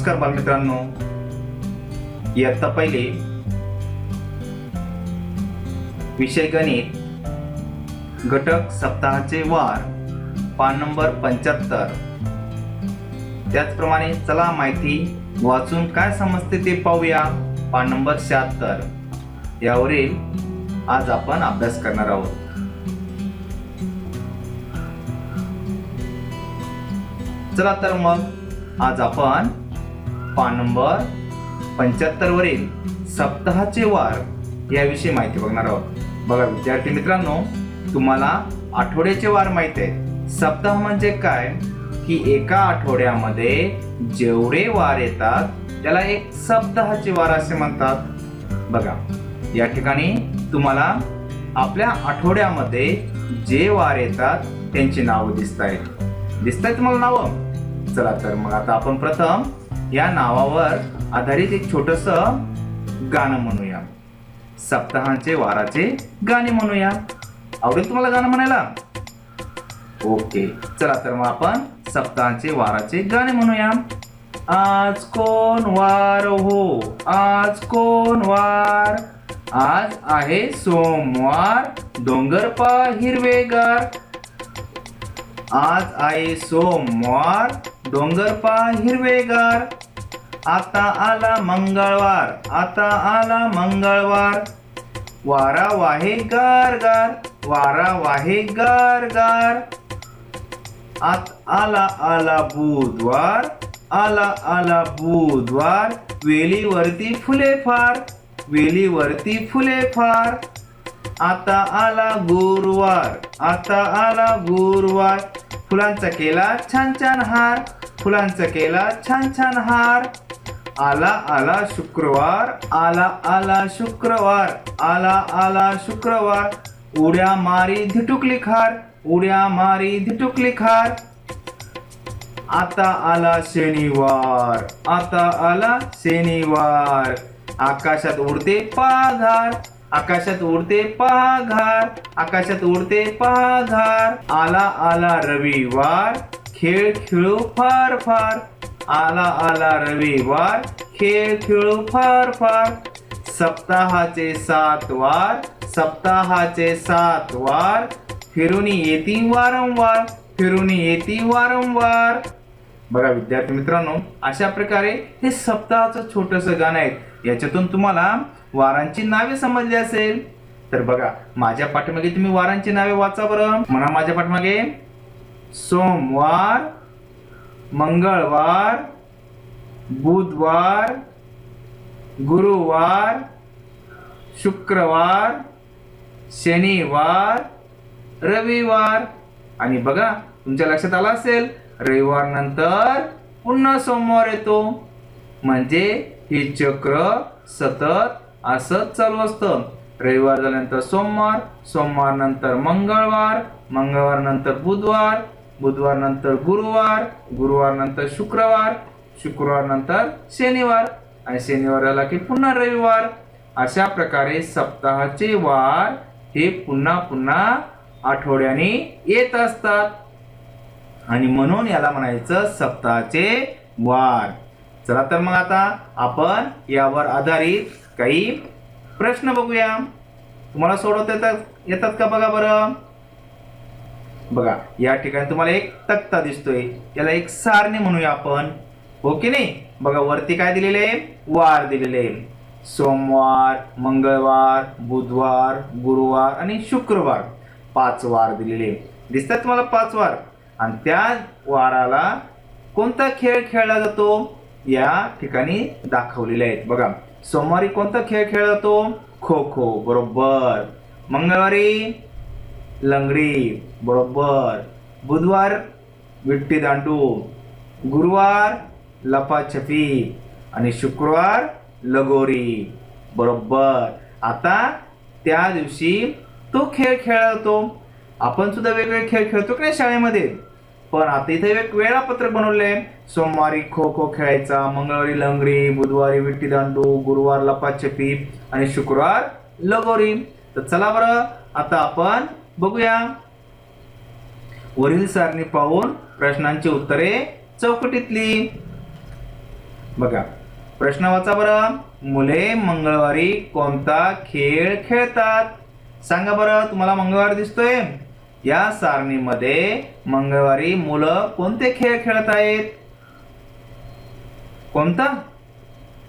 नमस्कार बालमित्रांनो. इयत्ता पहिले विषय गणित घटक सप्ताहाचे वार पान नंबर पंच्याहत्तर. त्याचप्रमाणे चला माहिती वाचून काय समजते ते पाहूया पान नंबर शहात्तर. यावरील आज आपण अभ्यास करणार आहोत. चला तर मग आज आपण पान नंबर पंच्याहत्तर वरील सप्ताहाचे वार याविषयी माहिती बघणार आहोत. बघा विद्यार्थी मित्रांनो तुम्हाला आठवड्याचे वार माहीत आहेत. सप्ताह म्हणजे काय? की एका आठवड्यामध्ये जेवढे वार येतात त्याला एक सप्ताहाचे वार असे म्हणतात. बघा या ठिकाणी तुम्हाला आपल्या आठवड्यामध्ये जे वार येतात त्यांची नावं दिसत आहेत दिसत आहेत तुम्हाला नावं? चला तर मग आता आपण प्रथम या नावावर आधारित एक छोटस गाणं म्हणूया. सप्ताहाचे वाराचे गाणे म्हणूया. आवडेल तुम्हाला गाणं म्हणायला? ओके चला तर मग आपण सप्ताहाचे वाराचे गाणे म्हणूया. आज कोण वार हो? आज कोण वार? आज आहे सोमवार डोंगर पा हिरवेगार. आज आहे सोमवार डोंगर पा हिरवेगार. आता आला मंगळवार आता आला मंगळवार. वारा वाहे गार गार वारा वाहे गार गार. आत आला आला बुधवार आला आला बुधवार. वेलीवरती फुले फार वेलीवरती फुले फार. आता आला गुरुवार आता आला गुरुवार. फुलांचा केला छान छान हार फुलांचा केला छान छान हार. आला आला शुक्रवार आला आला शुक्रवार आला आला शुक्रवार. उड्या मारी धिटुकली खार उड्या मारी धिटुकली खार. आता आला शनिवार आता आला शनिवार. आकाशात उडते पाघार आकाशात उडते पाघार आकाशात उडते पाघार आला आला रविवार खेळ खेळू फार फार. आला आला रविवार खेळ खेळू फार फार. सप्ताहाचे सात वार सप्ताहाचे सात वार. फिरून येती वारंवार फिरून येती वारंवार. बघा विद्यार्थी मित्रांनो अशा प्रकारे हे सप्ताहाचं छोटस गाणं आहे. याच्यातून तुम्हाला वारांची नावे समजली असेल. तर बघा माझ्या पाठीमागे तुम्ही वारांची नावे वाचा बरं. म्हणा माझ्या पाठीमागे. सोमवार मंगळवार बुधवार गुरुवार शुक्रवार शनिवार रविवार. आणि बघा तुमच्या लक्षात आलं असेल रविवार नंतर पुन्हा सोमवार येतो. म्हणजे हे चक्र सतत असंच चालू असतं. रविवार झाल्यानंतर सोमवार सोमवार नंतर मंगळवार मंगळवार नंतर बुधवार बुधवार नंतर गुरुवार गुरुवार नंतर शुक्रवार शुक्रवार नंतर शनिवार. आणि शनिवार आला की पुन्हा रविवार. अशा प्रकारे सप्ताहाचे वार हे पुन्हा पुन्हा आठवड्याने येत असतात. आणि म्हणून याला म्हणायचं सप्ताहाचे वार. चला तर मग आता आपण यावर आधारित काही प्रश्न बघूया. तुम्हाला सोडवता येतात येतात का बघा बरं? बघा या ठिकाणी तुम्हाला एक तक्ता दिसतोय. याला एक सारणी म्हणूया आपण. ओके की नाही? बघा वरती काय दिलेले? आहे वार दिलेले. सोमवार मंगळवार बुधवार गुरुवार आणि शुक्रवार. पाच वार दिलेले. दिसतात तुम्हाला पाच वार? आणि त्या वाराला कोणता खेळ खेळला जातो? या ठिकाणी दाखवलेले आहेत. बघा सोमवारी कोणता खेळ खेळला जातो खो खो बरोबर. मंगळवारी लंगडी बरोबर. बुधवार विट्टी दांडू. गुरुवार लपाछपी. आणि शुक्रवार लगोरी बरोबर. आता त्या दिवशी तो खेळ खेळतो. आपण सुद्धा वेगवेगळे खेळ खेळतो की नाही शाळेमध्ये? पण आता इथे एक वेळापत्रक बनवले सोमवारी खो खो खेळायचा मंगळवारी लंगडी बुधवारी विट्टी दांडू गुरुवार लपाछपी आणि शुक्रवार लगोरी. तर चला बरं आता आपण बघूया. वरील सारणी पाहून प्रश्नांची उत्तरे चौकटीतली. बघा प्रश्न वाचा बरं. मुले मंगळवारी कोणता खेळ खेळतात? सांगा बरं तुम्हाला मंगळवार दिसतोय? या सारणीमध्ये मंगळवारी मुलं कोणते खेळ खेळत आहेत? कोणता?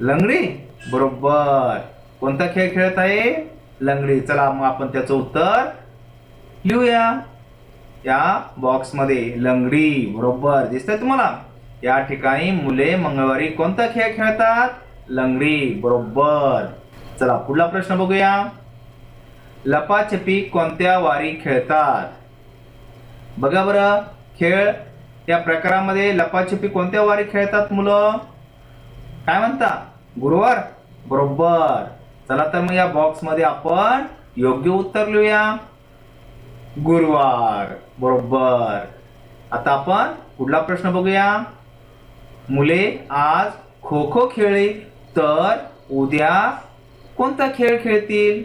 लंगडी? बरोबर. कोणता खेळ खेळत आहे? लंगडी. चला मग आपण त्याचं उत्तर लिहूया. या बॉक्समध्ये लंगडी. बरोबर. दिसतंय तुम्हाला? या ठिकाणी मुले मंगळवारी कोणता खेळ खेळतात? लंगडी. बरोबर. चला पुढला प्रश्न बघूया. लपाछपी कोणत्या वारी खेळतात? बघा बरं खेळ या प्रकारामध्ये लपाछपी कोणत्या वारी खेळतात मुलं? काय म्हणता? गुरुवार? बरोबर. चला तर मग या बॉक्समध्ये आपण योग्य उत्तर लिहूया. गुरुवार. बरोबर. आता आपण पुढला प्रश्न बघूया. मुले आज खो खो खेळली तर उद्या कोणता खेळ खेळतील?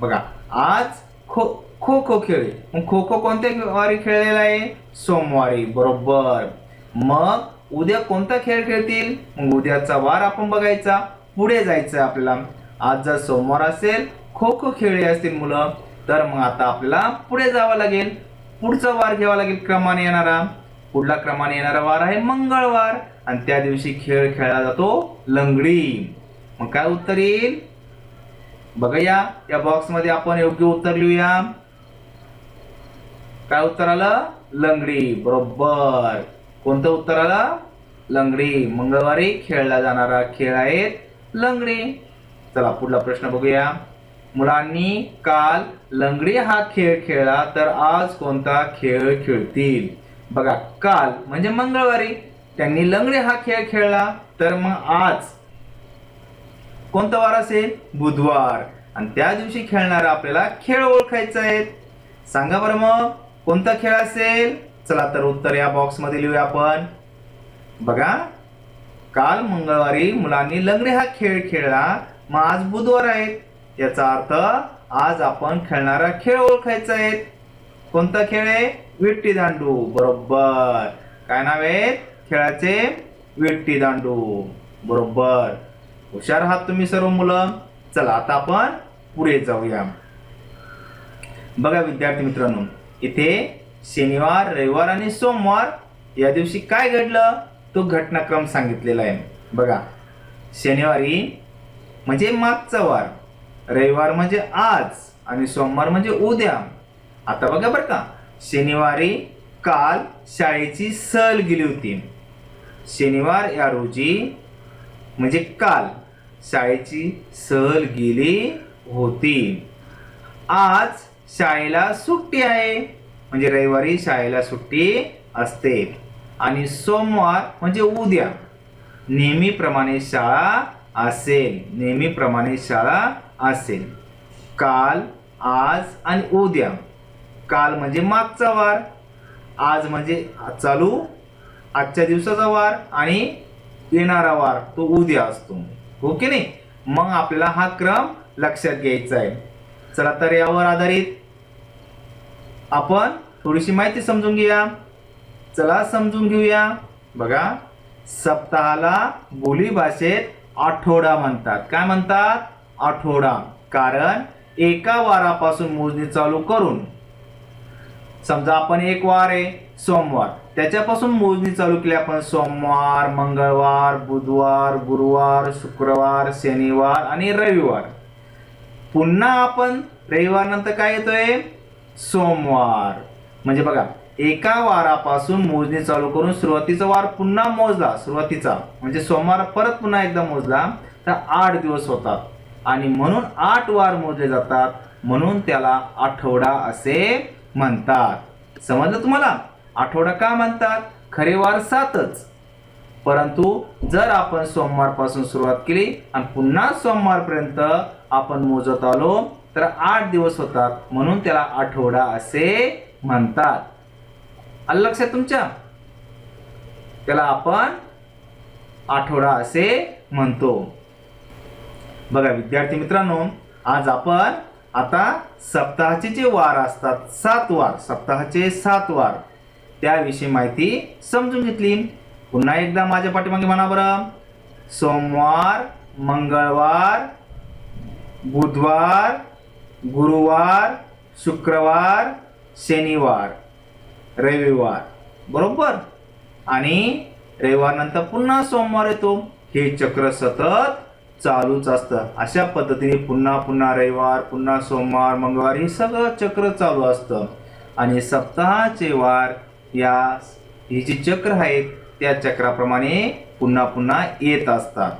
बघा आज खो खो खो खेळले मग खो खो कोणत्या वारी खेळलेला आहे? सोमवारी. बरोबर. मग उद्या कोणता खेळ खेळतील? मग उद्याचा वार आपण बघायचा. पुढे जायचं आपल्याला. आज जर सोमवार असेल खो खो खेळले असतील मुलं तर मग आता आपल्याला पुढे जावं लागेल. पुढचा वार घ्यावा लागेल क्रमाने येणारा. पुढला क्रमाने येणारा वार आहे मंगळवार. आणि त्या दिवशी खेळ खेळला जातो लंगडी. मग काय उत्तर येईल? बघूया. या बॉक्समध्ये आपण योग्य उत्तर लिहूया. काय उत्तर आलं? लंगडी. बरोबर. कोणतं उत्तर आलं? लंगडी. मंगळवारी खेळला जाणारा खेळ आहे लंगडी. चला पुढला प्रश्न बघूया. मुलांनी काल लंगडी हा खेळ खेळला तर आज कोणता खेळ खेळतील? बघा काल म्हणजे मंगळवारी. त्यांनी लंगडी हा खेळ खेळला तर मग आज कोणता वार असेल? बुधवार. आणि त्या दिवशी खेळणारा आपल्याला खेळ ओळखायचा आहे सांगा बरं मग. कोणता खेळ असेल? चला तर उत्तर या बॉक्समध्ये लिहूया आपण. बघा काल मंगळवारी मुलांनी लंगडी हा खेळ खेळला. मग आज बुधवार आहे. याचा अर्थ आज आपण खेळणारा खेळ ओळखायचा आहे. कोणता खेळ आहे? विट्टी दांडू. बरोबर. काय नाव आहे? खेळाचे विट्टी दांडू. बरोबर. हुशार आहात तुम्ही सर्व मुलं. चला आता आपण पुढे जाऊया. बघा विद्यार्थी मित्रांनो इथे शनिवार रविवार आणि सोमवार या दिवशी काय घडलं? तो घटनाक्रम सांगितलेला आहे. बघा शनिवारी म्हणजे मागचा वार रविवार म्हणजे आज आणि सोमवार म्हणजे उद्या. आता बघा बरं का शनिवारी काल शाळेची सहल गेली होती. शनिवार या रोजी म्हणजे काल शाळेची सहल गेली होती. आज शाळेला सुट्टी आहे. म्हणजे रविवारी शाळेला सुट्टी असते. आणि सोमवार म्हणजे उद्या. नेहमीप्रमाणे शाळा असेल. नेहमीप्रमाणे शाळा असेल. काल आज आणि उद्या. काल म्हणजे मागचा वार. आज म्हणजे चालू आजच्या दिवसाचा वार आणि येणारा वार तो उद्या असतो. हो ओके नाही? मग आपल्याला हा क्रम लक्षात घ्यायचा आहे. चला तर यावर आधारित आपण थोडीशी माहिती समजून घेऊया. चला समजून घेऊया. बघा सप्ताहाला बोली भाषेत आठवडा म्हणतात. काय म्हणतात? आठवडा. कारण एका वारापासून मोजणी चालू करून. समजा आपण एक वार आहे सोमवार. त्याच्यापासून मोजणी चालू केली आपण. सोमवार मंगळवार बुधवार गुरुवार शुक्रवार शनिवार आणि रविवार. पुन्हा आपण रविवार नंतर काय येतोय? सोमवार. म्हणजे बघा एका वारापासून मोजणी चालू करून सुरुवातीचा वार पुन्हा मोजला सुरुवातीचा. म्हणजे सोमवार परत पुन्हा एकदा मोजला तर आठ दिवस होतात. आणि म्हणून आठ वार मोजले जातात म्हणून त्याला आठवडा असे म्हणतात. समजलं तुम्हाला? आठवडा का म्हणतात? खरे वार सातच. परंतु जर आपण सोमवारपासून सुरुवात केली आणि पुन्हा सोमवारपर्यंत आपण मोजत आलो तर आठ दिवस होतात म्हणून त्याला आठवडा असे म्हणतात. आलं लक्षात तुमच्या? त्याला आपण आठवडा असे म्हणतो. बघा विद्यार्थी मित्रांनो आज आपण आता सप्ताहाचे जे वार असतात सात वार सप्ताहाचे सात वार त्याविषयी माहिती समजून घेतली. पुन्हा एकदा माझ्या पाठीमागे म्हणा बरं. सोमवार मंगळवार बुधवार गुरुवार शुक्रवार शनिवार रविवार. बरोबर? आणि रविवार नंतर पुन्हा सोमवार येतो. हे चक्र सतत चालूच असतं. अशा पद्धतीने पुन्हा पुन्हा रविवार पुन्हा सोमवार मंगळवार हे सगळं चक्र चालू असतं. आणि सप्ताहाचे वार या हे जे चक्र आहेत त्या चक्राप्रमाणे पुन्हा पुन्हा येत असतात.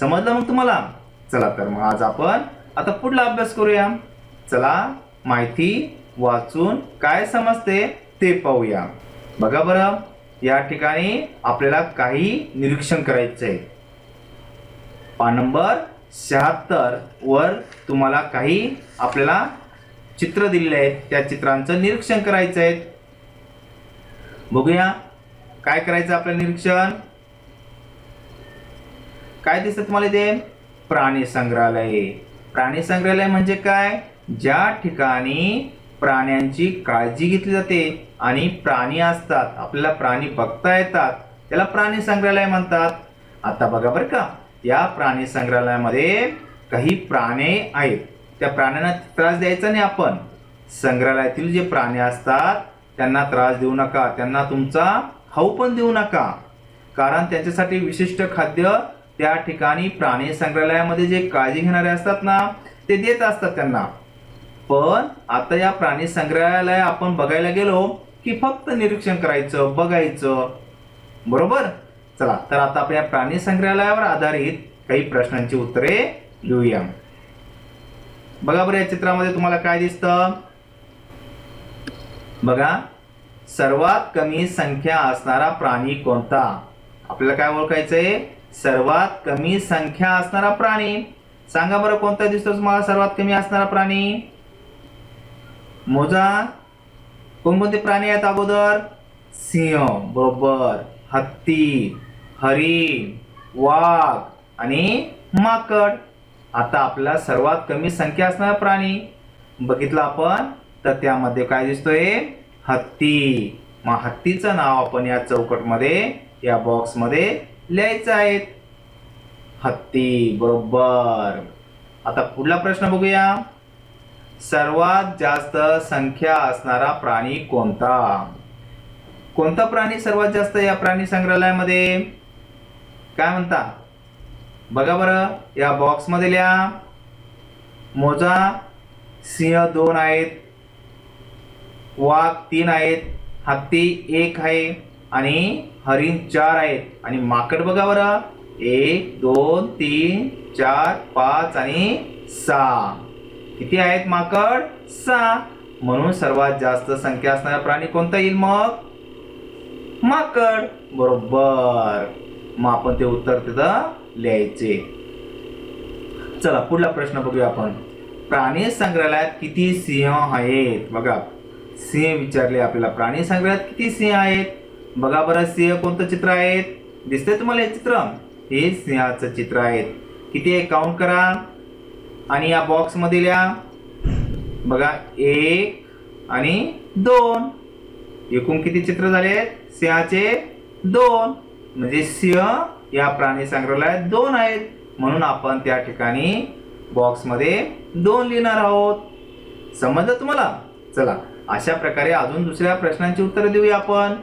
समजलं मग तुम्हाला? चला तर मग आज आपण आता पुढला अभ्यास करूया. चला माहिती वाचून काय समजते ते पाहूया. बघा बरं या ठिकाणी आपल्याला काही निरीक्षण करायचं आहे पान नंबर शहात्तर वर तुम्हाला काही आपल्याला चित्र दिलेले आहेत. त्या चित्रांचं निरीक्षण करायचं आहे बघूया काय करायचं आपलं निरीक्षण? काय दिसतं तुम्हाला ते प्राणी संग्रहालय. प्राणी संग्रहालय म्हणजे काय? ज्या ठिकाणी प्राण्यांची काळजी घेतली जाते आणि प्राणी असतात आपल्याला प्राणी बघता येतात त्याला प्राणी संग्रहालय म्हणतात. आता बघा बरं का या प्राणी संग्रहालयामध्ये काही प्राणी आहेत. त्या प्राण्यांना त्रास द्यायचा नाही आपण. संग्रहालयातील जे प्राणी असतात त्यांना त्रास देऊ नका त्यांना तुमचा खाऊ पण देऊ नका. कारण त्यांच्यासाठी विशिष्ट खाद्य त्या ठिकाणी प्राणी संग्रहालयामध्ये जे काळजी घेणारे असतात ना ते देत असतात त्यांना. पण आता या प्राणी संग्रहालय आपण बघायला गेलो की फक्त निरीक्षण करायचं बघायचं. बरोबर? चला तर आता आपण या प्राणी संग्रहालयावर आधारित काही प्रश्नांची उत्तरे लिहूया. बघा बरं या चित्रामध्ये तुम्हाला काय दिसतं? बघा सर्वात कमी संख्या असणारा प्राणी कोणता? आपल्याला काय ओळखायचंय? सर्वात कमी संख्या असणारा प्राणी. सांगा बरं कोणता दिसतो तुम्हाला सर्वात कमी असणारा प्राणी? मोजा. कोणकोणते प्राणी आहेत अगोदर? सिंह बरोबर हत्ती हरिण वाघ आणि माकड. आता आपला सर्वात कमी संख्या असणारा प्राणी बघितलं आपण तर त्यामध्ये काय दिसतोय? हत्ती. मग हत्तीचं नाव आपण या चौकटमध्ये या बॉक्समध्ये लिहायचं आहे. हत्ती बरोबर आता पुढला प्रश्न बघूया. सर्वात जास्त संख्या असणारा प्राणी कोणता? कोणता प्राणी सर्वात जास्त या प्राणी संग्रहालयामध्ये? काय म्हणता? बघा बरं या बॉक्समध्ये लिहा. मोजा सिंह दोन आहेत. वाघ तीन आहेत. हत्ती एक आहे. आणि हरिण चार आहेत. आणि माकड बघा बरं. एक दोन तीन चार पाच आणि सहा. किती आहेत माकड? सहा. म्हणून सर्वात जास्त संख्या असणारा प्राणी कोणता येईल मग? माकड. बरोबर. मग आपण ते उत्तर तिथं लिहायचे. चला पुढला प्रश्न बघूया आपण. प्राणी संग्रहालयात किती सिंह आहेत? बघा. सिंह विचारले आपल्याला. प्राणी संग्रहालयात किती सिंह आहेत? बघा बरं सिंह कोणतं चित्र आहेत? दिसतंय तुम्हाला हे चित्र? हे सिंहाचं चित्र आहेत. किती आहे? काउंट करा. आणि या बॉक्समध्ये लिहा बघा एक आणि दोन. एकूण किती चित्र झाले सिंहाचे दोन. म्हणजे सिंह या प्राणी संग्रहालयात दोन आहेत. म्हणून आपण त्या ठिकाणी बॉक्समध्ये दोन लिहिणार आहोत. समजलं तुम्हाला? चला अशा प्रकारे अजून दुसऱ्या प्रश्नांची उत्तरं देऊया आपण.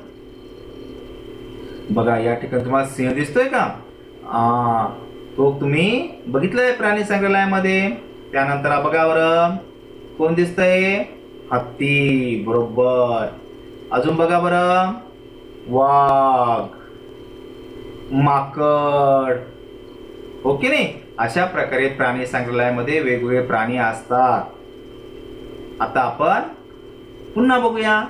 बघा या ठिकाणी तुम्हाला सिंह दिसतोय का? आ, तो तुम्ही बघितलंय प्राणी संग्रहालयामध्ये? त्यानंतर बघा बरं कोण दिसतंय? हत्ती. बरोबर. अजून बघा बरं वाघ. माकड. हो ओके नाही? अशा प्रकारे प्राणी संग्रहालयामध्ये वेगवेगळे प्राणी असतात. आता आपण पुन्हा बघूया.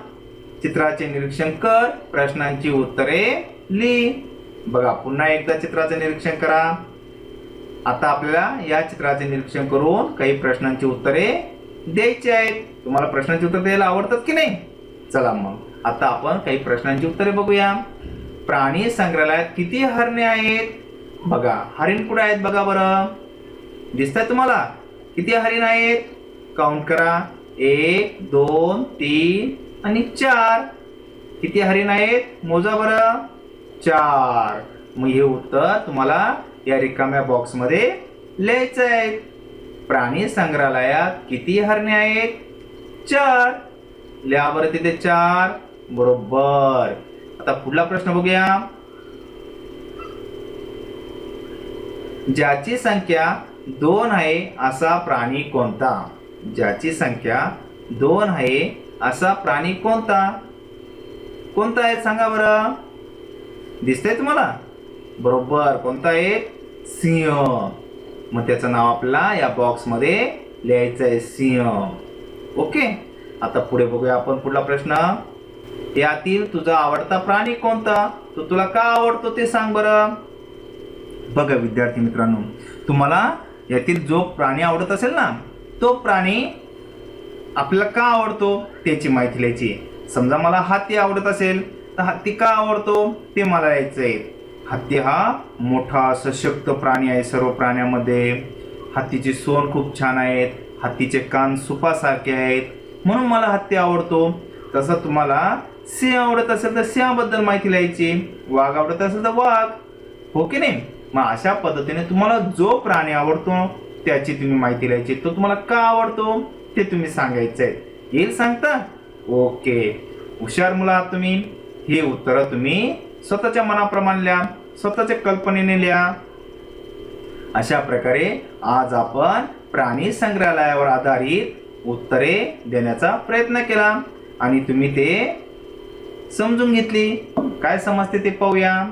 चित्राचे निरीक्षण कर. प्रश्नांची उत्तरे लिही बघा पुन्हा एकदा चित्राचे निरीक्षण करा. आता आपल्याला या चित्राचे निरीक्षण करून काही प्रश्नांची उत्तरे द्यायची आहेत. तुम्हाला प्रश्नांची उत्तर द्यायला आवडतात की नाही? चला मग. आता आपण काही प्रश्नांची उत्तरे बघूया. प्राणी संग्रहालयात किती हरणे आहेत? बघा हरिण कुठे आहेत बघा बरं. दिसतात तुम्हाला? किती हरिण आहेत? काउंट करा. एक दोन तीन आणि चार. किती हरिण आहेत? मोजा बरं. चार. मग हे उत्तर तुम्हाला या रिकाम्या बॉक्समध्ये लिहायचं आहे. प्राणी संग्रहालयात किती हरणे आहेत? चार. लिहा बरं तिथे चार. बरोबर. आता पुढला प्रश्न बघूया. ज्याची संख्या दोन आहे असा प्राणी कोणता? ज्याची संख्या दोन आहे असा प्राणी कोणता? कोणता आहे? सांगा बरं. दिसतंय तुम्हाला? बरोबर. कोणता आहे? सिंह. मग त्याचं नाव आपला या बॉक्समध्ये लिहायचं आहे सिंह. ओके आता पुढे बघूया आपण पुढला प्रश्न. यातील तुझा आवडता प्राणी कोणता? तो तुला का आवडतो ते सांग बरं. बघा विद्यार्थी मित्रांनो तुम्हाला यातील जो प्राणी आवडत असेल ना तो प्राणी आपल्याला का आवडतो त्याची माहिती लिहायची समजा मला हाती आवडत असेल तर हत्ती का आवडतो ते मला यायचं आहे हत्ती हा मोठा सशक्त प्राणी आहे. सर्व प्राण्यामध्ये हत्तीचे सोन खूप छान आहेत. हत्तीचे कान सुपासारखे आहेत. म्हणून मला हत्ती आवडतो. तसं तुम्हाला सिंह आवडत असेल तर सिंहाबद्दल माहिती लिहायची. वाघ आवडत असेल तर वाघ. हो की नाही? मग अशा पद्धतीने तुम्हाला जो प्राणी आवडतो त्याची तुम्ही माहिती लिहायची. तो तुम्हाला का आवडतो ते तुम्ही सांगायचं आहे. येईल सांगता? ओके. हुशार मुला तुम्ही. ही उत्तरं तुम्ही स्वतःच्या मनाप्रमाणे लिहा स्वतःच्या कल्पनेने लिहा. अशा प्रकारे आज आपण प्राणी संग्रहालयावर आधारित उत्तरे देण्याचा प्रयत्न केला आणि तुम्ही ते समजून घेतली. काय समजते ते पाहूया.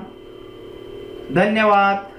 धन्यवाद.